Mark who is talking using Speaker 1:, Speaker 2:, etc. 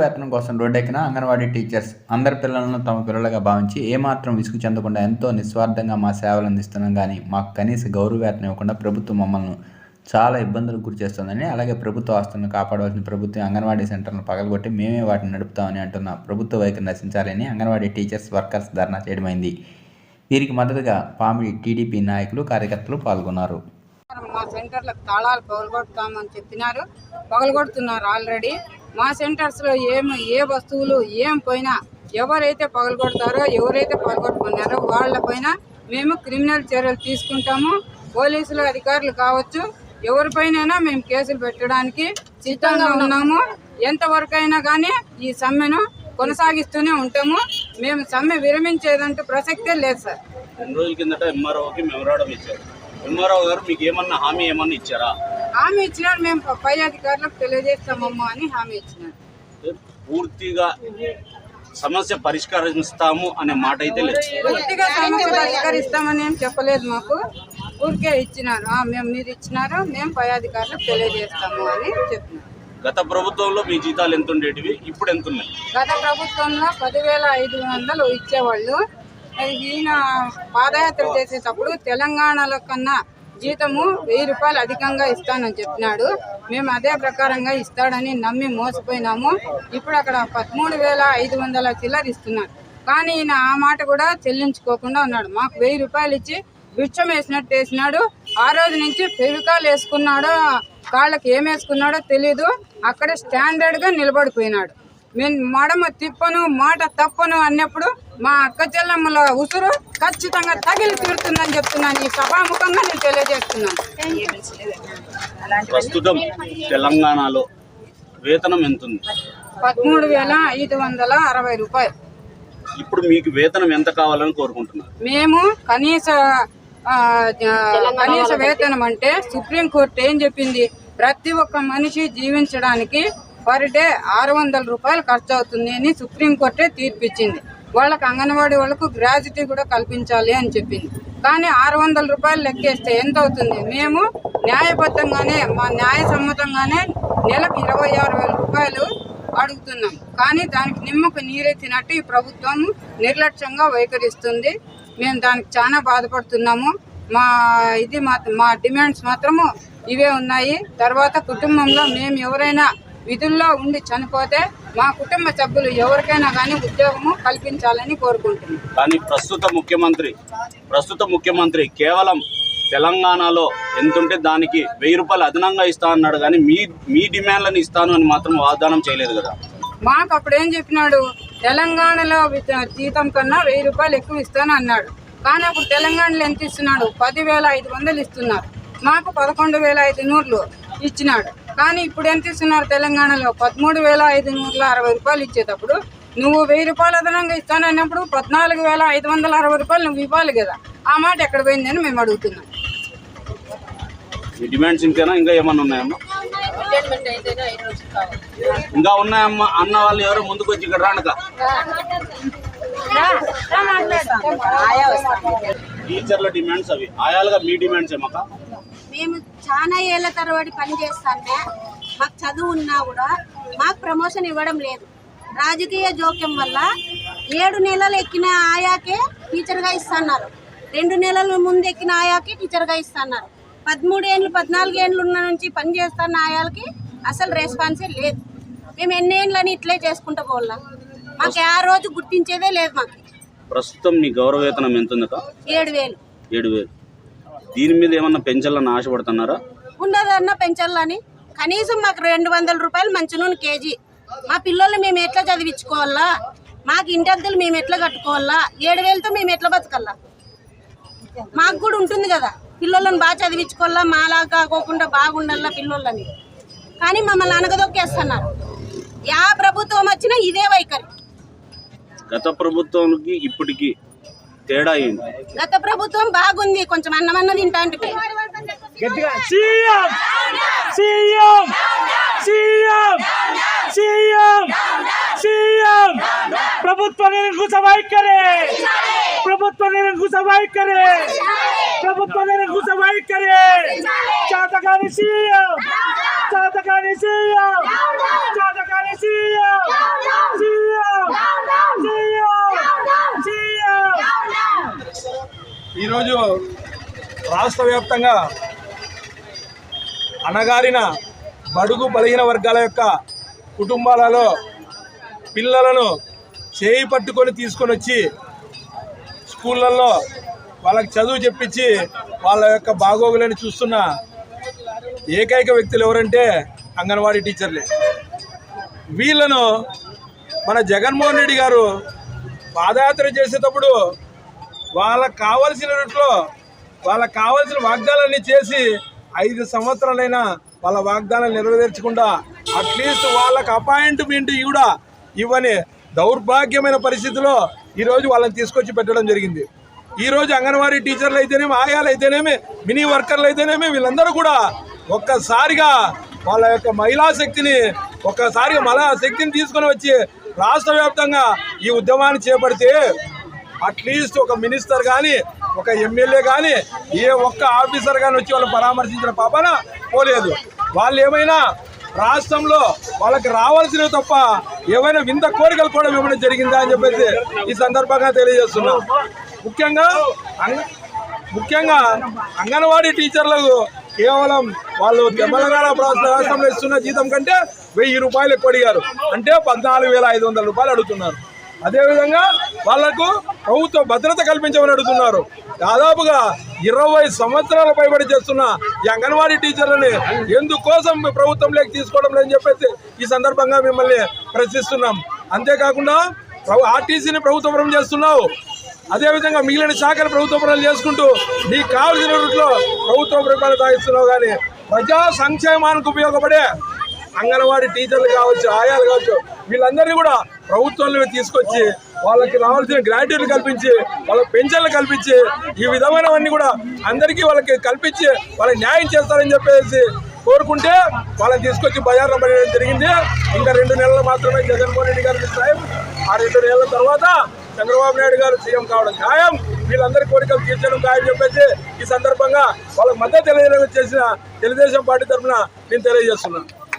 Speaker 1: వేతనం కోసం రోడ్డెక్కిన అంగన్వాడీ టీచర్స్ అందరి పిల్లలను తమ పిల్లలుగా భావించి ఏమాత్రం విసుగు చెందకుండా ఎంతో నిస్వార్థంగా మా సేవలు అందిస్తున్నాం. కానీ మాకు కనీస గౌరవ వేతనం ఇవ్వకుండా ప్రభుత్వం మమ్మల్ని చాలా ఇబ్బందులకు గురి చేస్తుందని అలాగే ప్రభుత్వ ఆస్తులను కాపాడవలసిన ప్రభుత్వం అంగన్వాడీ సెంటర్లను పగలగొట్టి మేమే వాటిని నడుపుతామని అంటున్న ప్రభుత్వ వైఖరి నశించాలని అంగన్వాడీ టీచర్స్ వర్కర్స్ ధర్నా చేయడమైంది. వీరికి మద్దతుగా పామిడి టీడీపీ నాయకులు కార్యకర్తలు పాల్గొన్నారు.
Speaker 2: మా సెంటర్లకు తాళాలు పగలగొడతామని చెప్పినారు. పగలగొడుతున్నారు ఆల్రెడీ. మా సెంటర్స్లో ఏం ఏ వస్తువులు ఏం పోయినా ఎవరైతే పగలగొడతారో ఎవరైతే పగలగొట్టుకున్నారో వాళ్ళపైన మేము క్రిమినల్ చర్యలు తీసుకుంటాము. పోలీసులు అధికారులు కావచ్చు ఎవరిపైనైనా మేము కేసులు పెట్టడానికి సిద్ధంగా ఉన్నాము. ఎంతవరకైనా కానీ ఈ సమ్మెను కొనసాగిస్తూనే ఉంటాము. మేము సమ్మె విరమించేదంటూ ప్రసక్తే లేదు సార్.
Speaker 3: రెండు రోజుల కిందట ఎంఆర్ఓకి మెమరాడం ఇచ్చారు. ఎంఆర్ఓ గారు మీకు ఏమన్నా హామీ ఏమన్నా ఇచ్చారా?
Speaker 2: హామీ ఇచ్చినారు మేము పై అధికారులకు తెలియజేస్తామమ్మా అని హామీ ఇచ్చినారు
Speaker 3: పూర్తిగా సమస్య పరిష్కరిస్తాము అనే మాట అయితే లేదు.
Speaker 2: పూర్తిగా సమస్య పరిష్కరిస్తామని ఏం చెప్పలేదు మాకు. ఊరికే ఇచ్చినారు. ఆ, మేము మీరు ఇచ్చినారు మేము పై అధికారులకు తెలియజేస్తాము అని చెప్పినారు.
Speaker 3: గత ప్రభుత్వంలో మీ జీతాలు ఎంత ఉండేటివి? ఇప్పుడు ఎంత ఉన్నాయి?
Speaker 2: గత ప్రభుత్వంలో పదివేల ఐదు వందలు ఇచ్చేవాళ్ళు. ఈయన పాదయాత్ర చేసేటప్పుడు తెలంగాణలో కన్నా జీతము వెయ్యి రూపాయలు అధికంగా ఇస్తానని చెప్పినాడు. మేము అదే ప్రకారంగా ఇస్తాడని నమ్మి మోసపోయినాము. ఇప్పుడు అక్కడ పదమూడు వేల ఐదు వందల చిల్లర ఇస్తున్నారు. కానీ ఈయన ఆ మాట కూడా చెల్లించుకోకుండా ఉన్నాడు. మాకు వెయ్యి రూపాయలు ఇచ్చి భిక్షం వేసినట్టు వేసినాడు. ఆ రోజు నుంచి పెరుకాలు వేసుకున్నాడో కాళ్ళకి ఏం వేసుకున్నాడో తెలీదు. అక్కడ స్టాండర్డ్గా నిలబడిపోయినాడు. మేము మడమ తిప్పను మాట తప్పను అన్నప్పుడు మా అక్క చెల్లెమ్మల ఉసురు ఖచ్చితంగా తగిలి తీరుతుందని చెప్తున్నాను. ఈ సభాముఖంగా నేను తెలియజేస్తున్నాను.
Speaker 3: ప్రస్తుతం తెలంగాణలో వేతనం ఎంత ఉంది
Speaker 2: పదమూడు వేల ఐదు వందల అరవై రూపాయలు.
Speaker 3: ఇప్పుడు మీకు వేతనం ఎంత కావాలని కోరుకుంటున్నారు?
Speaker 2: మేము కనీస కనీస వేతనం అంటే సుప్రీంకోర్టు ఏం చెప్పింది? ప్రతి ఒక్క మనిషి జీవించడానికి పర్ డే ఆరు వందల రూపాయలు ఖర్చు అవుతుంది అని సుప్రీంకోర్టే తీర్పిచ్చింది. వాళ్ళకి అంగన్వాడీ వాళ్ళకు గ్రాడ్యుటీ కూడా కల్పించాలి అని చెప్పింది. కానీ ఆరు వందల రూపాయలు లెక్కేస్తే ఎంత అవుతుంది? మేము న్యాయబద్ధంగానే మా న్యాయ సమ్మతంగానే నెలకు ఇరవై ఆరు వేల రూపాయలు అడుగుతున్నాం. కానీ దానికి నిమ్మకు నీరెత్తినట్టు ఈ ప్రభుత్వం నిర్లక్ష్యంగా వైఖరిస్తుంది. మేము దానికి చాలా బాధపడుతున్నాము. మా ఇది మా మా డిమాండ్స్ మాత్రము ఇవే ఉన్నాయి. తర్వాత కుటుంబంలో మేము ఎవరైనా విధుల్లో ఉండి చనిపోతే మా కుటుంబ సభ్యులు ఎవరికైనా కానీ ఉద్యోగము కల్పించాలని కోరుకుంటున్నాం.
Speaker 3: కానీ ప్రస్తుత ముఖ్యమంత్రి ప్రస్తుత ముఖ్యమంత్రి కేవలం తెలంగాణలో ఎంతుంటే దానికి వెయ్యి రూపాయలు అదనంగా ఇస్తా అన్నాడు కానీ మీ మీ డిమాండ్లను ఇస్తాను అని మాత్రం వాగ్దానం చేయలేదు కదా.
Speaker 2: మాకు అప్పుడు ఏం చెప్పినాడు? తెలంగాణలో జీతం కన్నా వెయ్యి రూపాయలు ఎక్కువ ఇస్తాను అన్నాడు. కానీ అప్పుడు తెలంగాణలో ఎంత ఇస్తున్నాడు? పదివేల ఐదు వందలు ఇస్తున్నారు. మాకు పదకొండు వేల ఐదు నూర్లు ఇచ్చినాడు. కానీ ఇప్పుడు ఎంత ఇస్తున్నారు తెలంగాణలో? పదమూడు వేల ఐదు నూర్ల అరవై రూపాయలు ఇచ్చేటప్పుడు నువ్వు వెయ్యి రూపాయలు అదనంగా ఇస్తాను అన్నప్పుడు పద్నాలుగు వేల ఐదు వందల అరవై రూపాయలు నువ్వు ఇవ్వాలి కదా. ఆ మాట ఎక్కడ పోయిందని మేము అడుగుతున్నాం.
Speaker 3: డిమాండ్స్ ఇంకేనా ఇంకా ఏమన్నా ఉన్నాయమ్మా? ఇంకా ఉన్నాయమ్మా. అన్న వాళ్ళు ఎవరో? ముందుకు వచ్చి ఇక్కడ రానుక. టీచర్ల డిమాండ్స్ అవి. ఆయాలుగా మీ డిమాండ్స్ ఏమక్క?
Speaker 4: మేము చాలా ఏళ్ళ తరబడి పని చేస్తాంటే మాకు చదువు ఉన్నా కూడా మాకు ప్రమోషన్ ఇవ్వడం లేదు. రాజకీయ జోక్యం వల్ల ఏడు నెలలు ఎక్కిన ఆయాకే టీచర్గా ఇస్తున్నారు. రెండు నెలల ముందు ఎక్కిన ఆయాకి టీచర్గా ఇస్తున్నారు. పదమూడు ఏళ్ళు పద్నాలుగు ఏళ్ళు ఉన్న నుంచి పని చేస్తున్న ఆయాలకి అసలు రెస్పాన్సే లేదు. మేము ఎన్ని ఏళ్ళని ఇట్లే చేసుకుంటూ పోవాలా? మాకు ఆ రోజు గుర్తించేదే లేదు మాకు.
Speaker 3: ప్రస్తుతం మీ గౌరవ వేతనం ఎంత
Speaker 4: ఏడు వేలు.
Speaker 3: ఏడు వేలు. దీని మీద ఏమన్నా పెంచాలని ఆశపడుతున్నారా
Speaker 4: ఉండదన్న పెంచాలని కనీసం మాకు రెండు వందల రూపాయలు మంచి నూనె కేజీ. మా పిల్లల్ని మేము ఎట్లా చదివించుకోవాలా? మాకు ఇంటద్దెలు మేము ఎట్లా కట్టుకోవాలా? ఏడు వేలతో మేము ఎట్లా బతకాలా మాకు కూడా ఉంటుంది కదా. పిల్లలను బాగా చదివించుకోవాలా? మాలా కాకోకుండా బాగుండాలా పిల్లలని? కానీ మమ్మల్ని అనగదొక్కేస్తున్నారు యా ప్రభుత్వం వచ్చినా ఇదే వైఖరి.
Speaker 3: గత ప్రభుత్వానికి ఇప్పటికి తేడా
Speaker 4: గత ప్రభుత్వం బాగుంది కొంచెం అన్నమన్న తింటా అంటే.
Speaker 5: CM! CM! CM! CM! CM! ప్రభుత్వ నిరంకుశ వైఖరి! ప్రభుత్వ నిరంకుశ వైఖరి! ప్రభుత్వ నిరంకుశ వైఖరి! చాతకాని సీఎం చాతకాని సీఎం! చాతకాని సీఎం!
Speaker 6: రాష్ట్ర వ్యాప్తంగా అణగారిన బడుగు బలహీన వర్గాల యొక్క కుటుంబాలలో పిల్లలను చేయి పట్టుకొని తీసుకొని వచ్చి స్కూళ్ళల్లో వాళ్ళకి చదువు చెప్పించి వాళ్ళ యొక్క బాగోగులని చూస్తున్న ఏకైక వ్యక్తులు ఎవరంటే అంగన్వాడీ టీచర్లే. వీళ్ళను మన జగన్మోహన్ రెడ్డి గారు పాదయాత్ర చేసేటప్పుడు వాళ్ళకు కావలసినట్లో వాళ్ళకు కావలసిన వాగ్దానాన్ని చేసి ఐదు సంవత్సరాలైనా వాళ్ళ వాగ్దానాలు నెరవేర్చకుండా అట్లీస్ట్ వాళ్ళకు అపాయింట్మెంట్ కూడా ఇవ్వని దౌర్భాగ్యమైన పరిస్థితిలో ఈరోజు వాళ్ళని తీసుకొచ్చి పెట్టడం జరిగింది. ఈరోజు అంగన్వాడీ టీచర్లు అయితేనేమి ఆయాలు అయితేనేమి మినీ వర్కర్లు అయితేనేమి వీళ్ళందరూ కూడా ఒక్కసారిగా వాళ్ళ యొక్క మహిళా శక్తిని ఒక్కసారిగా మహిళా శక్తిని తీసుకొని వచ్చి రాష్ట్ర వ్యాప్తంగా ఈ ఉద్యమాన్ని చేపడితే అట్లీస్ట్ ఒక మినిస్టర్ కానీ ఒక ఎమ్మెల్యే కానీ ఏ ఒక్క ఆఫీసర్ కానీ వచ్చి వాళ్ళు పరామర్శించిన పాపన పోలేదు. వాళ్ళు ఏమైనా రాష్ట్రంలో వాళ్ళకి రావాల్సినవి తప్ప ఏమైనా వింత కోరికలు కూడా ఇవ్వడం జరిగిందా అని చెప్పేసి ఈ సందర్భంగా తెలియజేస్తున్నా. ముఖ్యంగా ముఖ్యంగా అంగన్వాడీ టీచర్లకు కేవలం వాళ్ళు తెలంగాణ రాష్ట్రంలో ఇస్తున్న జీతం కంటే వెయ్యి రూపాయలు ఎక్కువ అడిగారు. అంటే పద్నాలుగు వేల ఐదు వందల రూపాయలు అడుగుతున్నారు. అదేవిధంగా వాళ్ళకు ప్రభుత్వ భద్రత కల్పించమని అడుగుతున్నారు. దాదాపుగా ఇరవై సంవత్సరాల పైబడి చేస్తున్న ఈ అంగన్వాడీ టీచర్లని ఎందుకోసం ప్రభుత్వంలోకి తీసుకోవడం లేదని చెప్పేసి ఈ సందర్భంగా మిమ్మల్ని ప్రశ్నిస్తున్నాం. అంతేకాకుండా ఆర్టీసీని ప్రభుత్వపరం చేస్తున్నావు. అదేవిధంగా మిగిలిన శాఖలు ప్రభుత్వ పనులు చేసుకుంటూ నీకు కావలసిన రూట్లో ప్రభుత్వ పరిపాలన సాగిస్తున్నావు కానీ ప్రజా సంక్షేమానికి ఉపయోగపడే అంగన్వాడీ టీచర్లు కావచ్చు ఆయాలు కావచ్చు వీళ్ళందరినీ కూడా ప్రభుత్వంలో తీసుకొచ్చి వాళ్ళకి రావాల్సిన గ్రాడ్యుయేట్లు కల్పించి వాళ్ళకి పెన్షన్లు కల్పించి ఈ విధమైనవన్నీ కూడా అందరికీ వాళ్ళకి కల్పించి వాళ్ళకి న్యాయం చేస్తారని చెప్పేసి కోరుకుంటే వాళ్ళని తీసుకొచ్చి బజార్లో పడేయడం జరిగింది. ఇంకా రెండు నెలలు మాత్రమే జగన్మోహన్ రెడ్డి గారి టైం ఆ రెండు నెలల తర్వాత చంద్రబాబు నాయుడు గారు సీఎం కావడం ఖాయం. వీళ్ళందరి కోరికలు తీర్చడం ఖాయం చెప్పేసి ఈ సందర్భంగా వాళ్ళకి మద్దతు తెలియజేసిన తెలుగుదేశం పార్టీ తరఫున నేను తెలియజేస్తున్నాను.